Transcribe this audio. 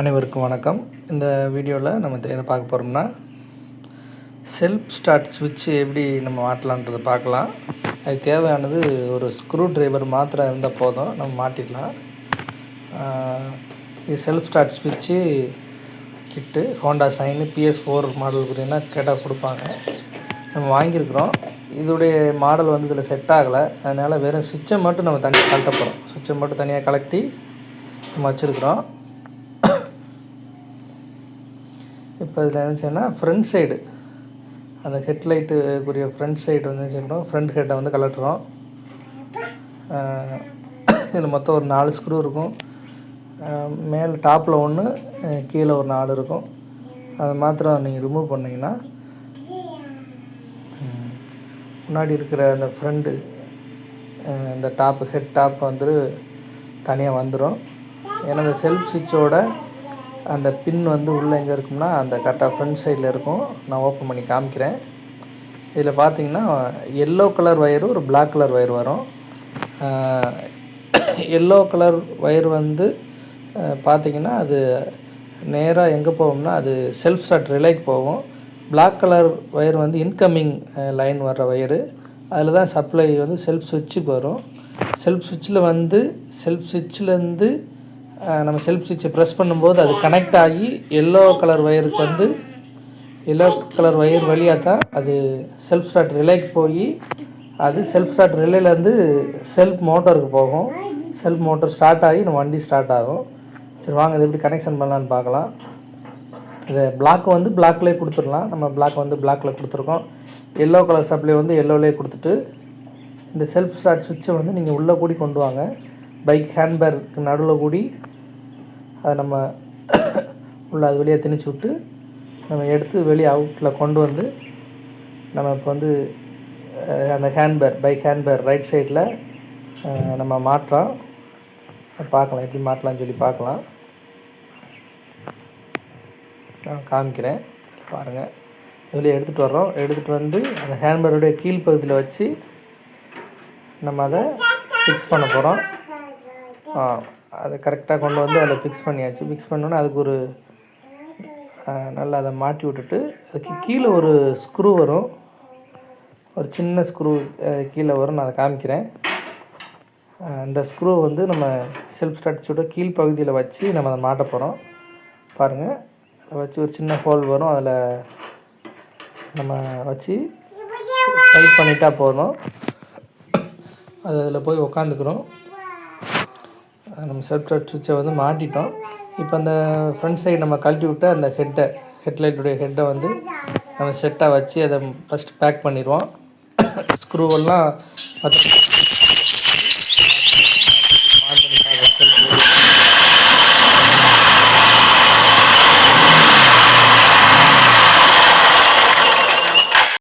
அனைவருக்கும் வணக்கம். இந்த வீடியோவில் நம்ம எதை பார்க்க போகிறோம்னா செல்ஃப் ஸ்டார்ட் சுவிட்ச் எப்படி நம்ம மாட்டலான்றதை பார்க்கலாம். அது தேவையானது ஒரு ஸ்க்ரூ டிரைவர் மாத்திரம் இருந்தால் போதும் நம்ம மாட்டிடலாம். இது செல்ஃப் ஸ்டார்ட் சுவிட்சு kit Honda Shine BS four model பார்த்தீங்கன்னா கேட்டால் கொடுப்பாங்க. நம்ம வாங்கியிருக்கிறோம். இதோடைய மாடல் வந்து இதில் செட் ஆகலை. அதனால் வெறும் சுவிட்சை மட்டும் நம்ம தனியாக கழட்ட போகிறோம் சுவிட்சை மட்டும் தனியாக கலட்டி நம்ம வச்சுருக்குறோம். இப்போ இதில் என்னச்சுன்னா ஃப்ரண்ட் சைடு அந்த ஹெட்லைட்டுக்குரிய ஃப்ரண்ட் சைடு வந்து வச்சுக்கிறோம் ஃப்ரண்ட் ஹெட்டை வந்து கலட்டுறோம். இதில் மொத்தம் ஒரு நாலு ஸ்க்ரூ இருக்கும். மேலே டாப்பில் ஒன்று கீழே ஒரு நாலு இருக்கும். அதை மாத்திரம் நீங்கள் ரிமூவ் பண்ணிங்கன்னா முன்னாடி இருக்கிற அந்த ஃப்ரண்ட்டு இந்த டாப்பு ஹெட் டாப் வந்து தனியாக வந்துடும் ஏன்னா இந்த செல்ஃப் சுவிட்சோட அந்த பின் வந்து உள்ளே எங்கே இருக்கும்னா அந்த கரெக்டாக ஃப்ரண்ட் சைடில் இருக்கும். நான் ஓப்பன் பண்ணி காமிக்கிறேன். இதில் பார்த்தீங்கன்னா எல்லோ கலர் ஒயரு ஒரு பிளாக் கலர் ஒயர் வரும். எல்லோ கலர் ஒயர் வந்து பார்த்திங்கன்னா பார்த்தீங்கன்னா அது நேராக எங்கே போகும்னா அது செல்ஃப் ஸ்டார்ட் ரிலேக்கு போகும். பிளாக் கலர் ஒயர் வந்து இன்கமிங் லைன் வர்ற ஒயரு அதில் தான் சப்ளை வந்து செல்ஃப் சுவிட்சுக்கு வரும். செல்ஃப் சுவிட்சில் வந்து செல்ஃப் சுவிட்சிலேருந்து நம்ம செல்ஃப் சுவிட்சை ப்ரெஸ் பண்ணும்போது அது கனெக்ட் ஆகி எல்லோ கலர் ஒயருக்கு வந்து எல்லோ கலர் ஒயர் வழியாக தான் அது செல்ஃப் ஸ்டார்ட் ரிலேக்கு போய் அது செல்ஃப் ஸ்டார்ட் ரிலேலேருந்து செல்ஃப் மோட்டருக்கு போகும். செல்ஃப் மோட்டர் ஸ்டார்ட் ஆகி நம்ம வண்டி ஸ்டார்ட் ஆகும். சரி வாங்க இது எப்படி கனெக்ஷன் பண்ணலான்னு பார்க்கலாம். இது பிளாக் வந்து பிளாக்லேயே கொடுத்துடலாம். நம்ம பிளாக் வந்து பிளாக்கில் கொடுத்துருக்கோம். எல்லோ கலர் சப்ளை வந்து எல்லோலேயே கொடுத்துட்டு இந்த செல்ஃப் ஸ்டார்ட் சுவிட்சை வந்து நீங்கள் உள்ளே கூடி கொண்டு வாங்க. பைக் ஹேண்ட்பேருக்கு நடுவில் கூடி அதை நம்ம உள்ள அது வெளியே திணிச்சு விட்டு நம்ம எடுத்து வெளியே அவுட்டில் கொண்டு வந்து நம்ம இப்போ வந்து அந்த ஹேண்ட்பேர் பைக் ஹேண்ட்பேர் ரைட் சைடில் நம்ம மாட்டுறோம் அதை பார்க்கலாம். எப்படி மாட்டலாம்னு சொல்லி பார்க்கலாம். நான் காமிக்கிறேன். பாருங்கள் வெளியே எடுத்துகிட்டு வர்றோம். எடுத்துகிட்டு வந்து அந்த ஹேண்ட்பேருடைய கீழ்ப்பகுதியில் வச்சு நம்ம அதை ஃபிக்ஸ் பண்ண போகிறோம் அதை கரெக்டாக கொண்டு வந்து அதில் ஃபிக்ஸ் பண்ணியாச்சு. ஃபிக்ஸ் பண்ணோன்னே அதுக்கு ஒரு நல்லா அதை மாட்டி விட்டுட்டு அதுக்கு கீழே ஒரு ஸ்க்ரூ வரும். ஒரு சின்ன ஸ்க்ரூ கீழே வரும். நான் அதை காமிக்கிறேன். அந்த ஸ்க்ரூவை ஸ்க்ரூ வந்து நம்ம செல்ஃப் ஸ்டார்ட்ஸோட கீழ் பகுதியில் வச்சு நம்ம அதை மாட்ட போகிறோம் பாருங்கள் அதை வச்சு ஒரு சின்ன ஹோல் வரும். அதில் நம்ம வச்சு டைட் பண்ணிட்டா போதும். அது அதில் போய் உக்காந்துக்கிறோம். நம்ம செல்ஃப் டச் சுவிட்சை வந்து மாட்டிட்டோம். இப்போ அந்த ஃப்ரண்ட் சைடு நம்ம கழட்டி விட்டு அந்த ஹெட்டை ஹெட்லைட்டுடைய ஹெட்டை வந்து நம்ம செட்டாக வச்சு அதை ஃபஸ்ட்டு பேக் பண்ணிடுவோம். ஸ்க்ரூவெல்லாம் பார்த்து